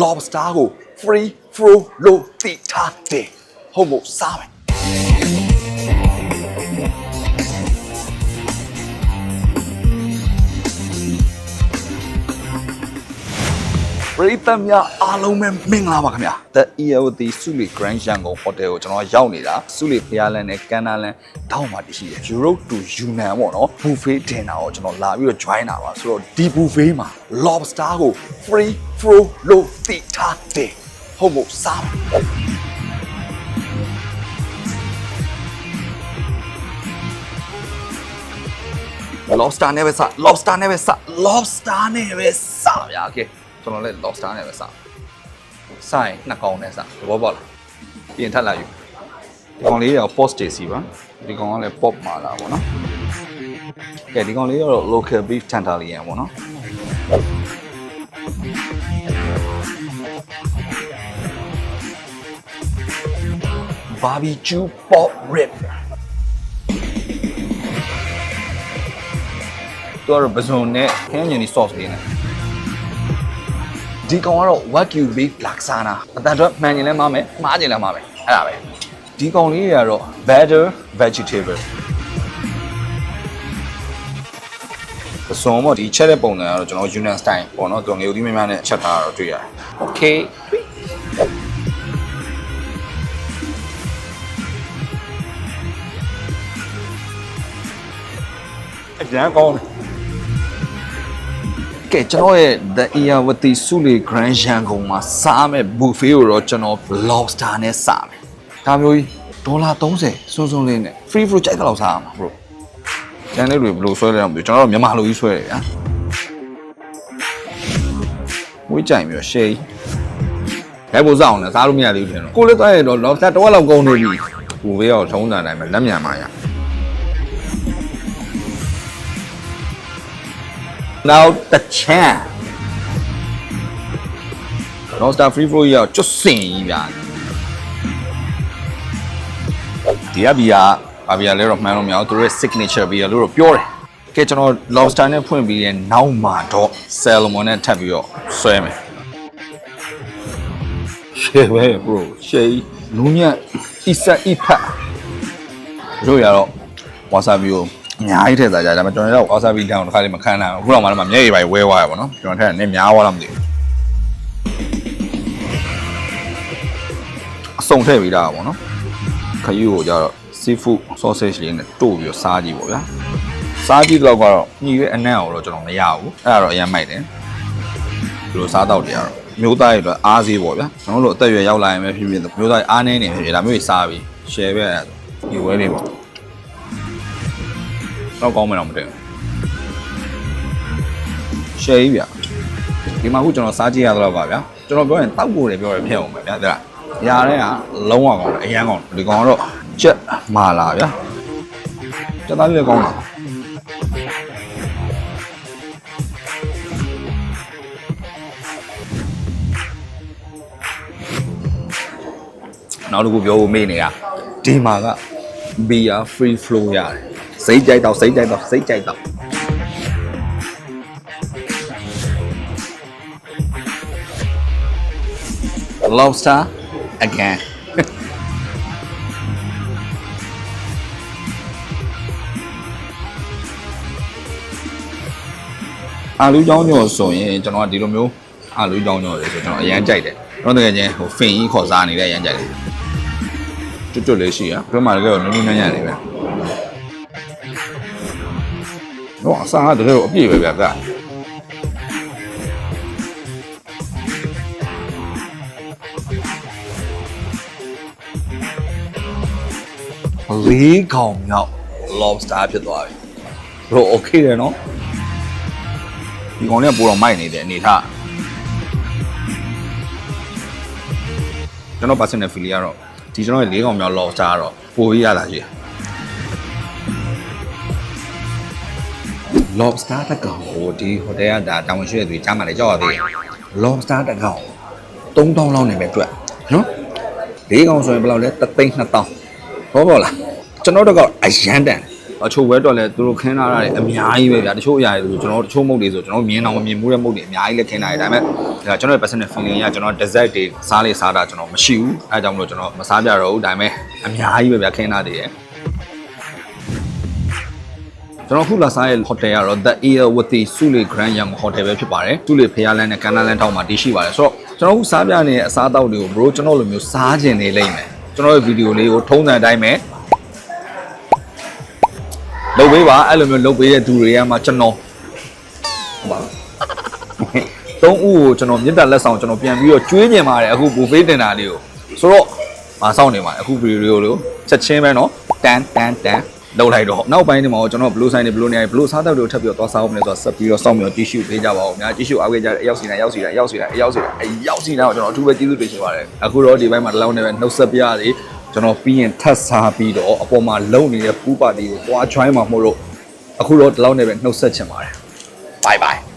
lobster ကို free flow လို့သိထားတယ်ဟုတ်မို့စားမယ် ပရိသတ်များအားလုံးပဲမင်္ဂလာပါခင်ဗျာ The EOD စုလီ Grand Yangon Hotel ကိုကျွန်တော်ရောက်နေတာစုလီဖျားလန်းနဲ့ကန်နာလန်းတောင်းမှတရှိတယ် Europe to Yunnan ပေါ့နော် buffet dinner ကိုကျွန်တော်လာပြီးတော့ join တာပါဆိုတော့ဒီ buffet မှာ lobster ကို free flow လို့သိထားတယ်ဟုတ်မို့စားမယ် lobster နဲ့ပဲစ lobster နဲ့ပဲစ lobster နဲ့ပဲစဗျာ okay ကျွန်တော်လည်း lobster နဲ့ပဲစဆိုင်နှစ်ကောင်နဲ့စသဘောပေါက်လားပြင်ထပ်လာယူဒီကောင်လေးရော post တေစီပါဒီကောင်ကလည်း pop မာလာပေါ့နော်ကဲဒီကောင်လေးရော local beef tantalien ပေါ့နော် barbecue pork rib သူကတော့ပစုံနဲ့ခင်းညင်ဒီ sauce လေးနဲ့ ဒီကောင်ကတော့ wagyu beef lasagna အတန်တော့မှန်ကျင်လဲမှားမယ်မှားကျင်လဲမှားမယ်အဲ့ဒါပဲဒီကောင်လေးတွေကတော့ better vegetable ပစုံပေါ့ဒီချက်တဲ့ပုံစံကတော့ကျွန်တော် Yunnan style ပေါ့နော်သူငယ်ဦးသီးများများနဲ့ချက်ထားတာတော့တွေ့ရတယ် okay အပြန်ကောင်းတယ် ကဲကျွန်တော်ရဲ့ The Iyawati Sule Grand Yangon မှာစားမဲ့ buffet ကိုတော့ကျွန်တော် lobster နဲ့စားမယ်ဒါမျိုးကြီးဒေါ်လာ30စွန်းစွန်းလေးနဲ့ free fruit ကြိုက်တဲ့လောက်စားရမှာ bro ကျန်လေးတွေဘယ်လိုဆွဲလဲတော့မသိဘူးကျွန်တော်တို့မြန်မာလိုကြီးဆွဲတယ်ဗျာဝေးကြိုင်ပြီးတော့ share လဲပို့စားအောင်လည်းစားလို့မရသေးဘူးထင်တော့ကိုလည်းသွားရတော့ lobster တစ်ဝက်လောက်ကုန်နေပြီဘူဘေးရောထုံးတာတိုင်းပဲလက်မြန်ပါရ နောက်တစ်ချမ်း Roster Free Flow ကြီးကကျွတ်စင်ကြီးဗျာဒီကဘီယာဘာဘီယာလဲတော့မှန်းလို့မရဘူးသူတို့ရဲ့ signature ဘီယာလို့တော့ပြောတယ်ကဲကျွန်တော် lobster နဲ့ဖွင့်ပြီးတဲ့နောက်မှာတော့ salmon နဲ့ထပ်ပြီးတော့ဆွဲမယ်ရှေ့ပဲ bro ရှေ့လူမြတ်အစ်ဆက်အဖတ်တို့ရတော့ wasabi ကို အများကြီးထည့်စားကြတယ်ဒါပေမဲ့ကျွန်တော်တို့ wasabi တောင်တစ်ခါလေးမခံနိုင်ဘူးအခုတော့မှလည်းမျက်ရည်ပိုင်းဝဲသွားရပါတော့ကျွန်တော်ထည့်တယ်နည်းများသွားလားမသိဘူးအစုံထည့်ပြီးတာပါနော်ခရီးကိုကြတော့ seafood sausage လေးနဲ့တို့ပြီးတော့စားကြည့်ပေါ့ဗျာစားကြည့်တော့ကတော့ညီရဲ့အနံ့ကိုတော့ကျွန်တော်မရဘူးအဲ့ဒါတော့အရင်မိုက်တယ်ဒီလိုစားတော့တွေကတော့မျိုးသားတွေအတွက်အားစေးပေါ့ဗျာကျွန်တော်တို့အသက်အရွယ်ရောက်လာရင်ပဲဖြစ်ဖြစ်မျိုးသားတွေအားနေနေဖြစ်ဖြစ်ဒါမျိုးတွေစားပြီး share ပဲအဲ့ဒါဒီဝဲလေးပေါ့ တော့ကောင်းမယ်တော့မတည့်ဘူးရှယ်ကြီးဗျဒီမှာခုကျွန်တော်စားကြည့်ရတော့ပါဗျာကျွန်တော်ပြောရင်တောက်ကိုတယ်ပြောရဖြစ်အောင်ပဲဗျာတဲ့လားညာတဲ့ကလုံးဝကောင်းတယ်အရန်ကောင်းတယ်ဒီကောင်ကတော့ချက်မာလာဗျာချက်သားလေးကောင်းတာနောက်တစ်ခုပြောဖို့မေ့နေတာဒီမှာက beer free flow ရတယ် စိတ်ကြိုက်တော့စိတ်ကြိုက်တော့စိတ်ကြိုက်တော့ lobster again အာလူကြောင်းညော်ဆိုရင်ကျွန်တော်ကဒီလိုမျိုးအာလူကြောင်းညော်လေဆိုကျွန်တော်အရန်ကြိုက်တယ်ကျွန်တော်တကယ်ချင်းဟိုဖင်ကြီးခေါ်စားနေတဲ့အရန်ကြိုက်တယ်ကျွတ်ကျွတ်လေးရှိရဘယ်မှာလဲကတော့နုံနုံညံ့ညံ့လေးပဲ တော့အစားကတကယ်ကိုအပြည့်ပဲဗျာကလေးကောင်မြောက် lobster ဖြစ်သွားပြီဘရို okay တယ်နော်ဒီကောင်လေးကပိုတော့မိုက်နေတယ်အနေထားကျွန်တော် personal feel ကတော့ဒီကျွန်တော်ရဲ့လေးကောင်မြောက် lobster ကတော့ပိုပြီးရတာကြီး lobster တစ်ကောင်ကိုဒီဟိုတယ်ကဒါတောင်ရှိတဲ့သူကြားမှလည်းကြောက်ရသေးတယ် lobster တစ်ကောင်3000လောက်နေပဲတွေ့နော်လေးကောင်ဆိုရင်ဘယ်လောက်လဲ3သိန်း2000ဟောပေါ့လားကျွန်တော်တို့ကအရန်တန်အချို့ဝဲတော့လဲသူတို့ခင်းထားတာတွေအများကြီးပဲဗျာတချို့အရာတွေဆိုကျွန်တော်တို့တချို့မုတ်တွေဆိုကျွန်တော်မြင်တော့မမြင်ဘူးတဲ့မုတ်တွေအများကြီးလည်းခင်းထားတယ်ဒါပေမဲ့ဒါကျွန်တော်ရဲ့ personal feeling ကကျွန်တော် dessert တွေစားလေစားတာကျွန်တော်မရှိဘူးအဲဒါကြောင့်မလို့ကျွန်တော်မစားပြတော့ဘူးဒါပေမဲ့အများကြီးပဲဗျာခင်းထားတယ်ရယ် ကျွန်တော်ခုလာစားရဲ့ hotel ကတော့ The Air with the Sule Grand Yang Hotel ပဲဖြစ်ပါတယ်။ Sule ဖျားလန်းနဲ့ကန်နာလန်းထောက်မှာတည်ရှိပါတယ်။ဆိုတော့ကျွန်တော်ခုစားပြနေတဲ့အစားအသောက်တွေကို bro ကျွန်တော်လိုမျိုးစားကျင်နေလိမ့်မယ်။ကျွန်တော်ရဲ့ဗီဒီယိုလေးကိုထုံးစံအတိုင်းပဲလုပ်ပေးပါအဲ့လိုမျိုးလုပ်ပေးတဲ့သူတွေကမှကျွန်တော်ဟုတ်ပါဘူး။သုံးဦးကိုကျွန်တော်မြစ်တာလက်ဆောင်ကျွန်တော်ပြန်ပြီးတော့ကျွေးမြင်ပါတယ်အခုဘူဖေးတင်တာလေးကိုဆိုတော့မဆောင်နေပါနဲ့အခုဗီဒီယိုလေးကိုချက်ချင်းပဲเนาะတန်တန်တန် လောက်လိုက်တော့နောက်ပိုင်းဒီမှာကျွန်တော်ဘလို့ဆိုင်နေဘလို့နေရဘလို့စားတော့တို့ထပ်ပြီးတော့သွားစားအောင်မလဲဆိုတော့ဆက်ပြီးတော့စောင့်ပြီးတော့ကြည့်ရှုပေးကြပါဦးများကြည့်ရှုအားပေးကြတဲ့အရောက်စီတိုင်းရောက်စီတိုင်းရောက်စီတိုင်းအရောက်စီတိုင်းအရောက်စီတိုင်းကိုကျွန်တော်အထူးပဲကျေးဇူးတင်ရှိပါတယ်အခုတော့ဒီဘက်မှာတလောင်းနေပဲနှုတ်ဆက်ပြရည်ကျွန်တော်ပြီးရင်ထပ်စားပြီးတော့အပေါ်မှာလုံနေတဲ့ပူးပါတီကိုတွား join မှာမို့လို့အခုတော့တလောင်းနေပဲနှုတ်ဆက်ချင်ပါတယ် bye bye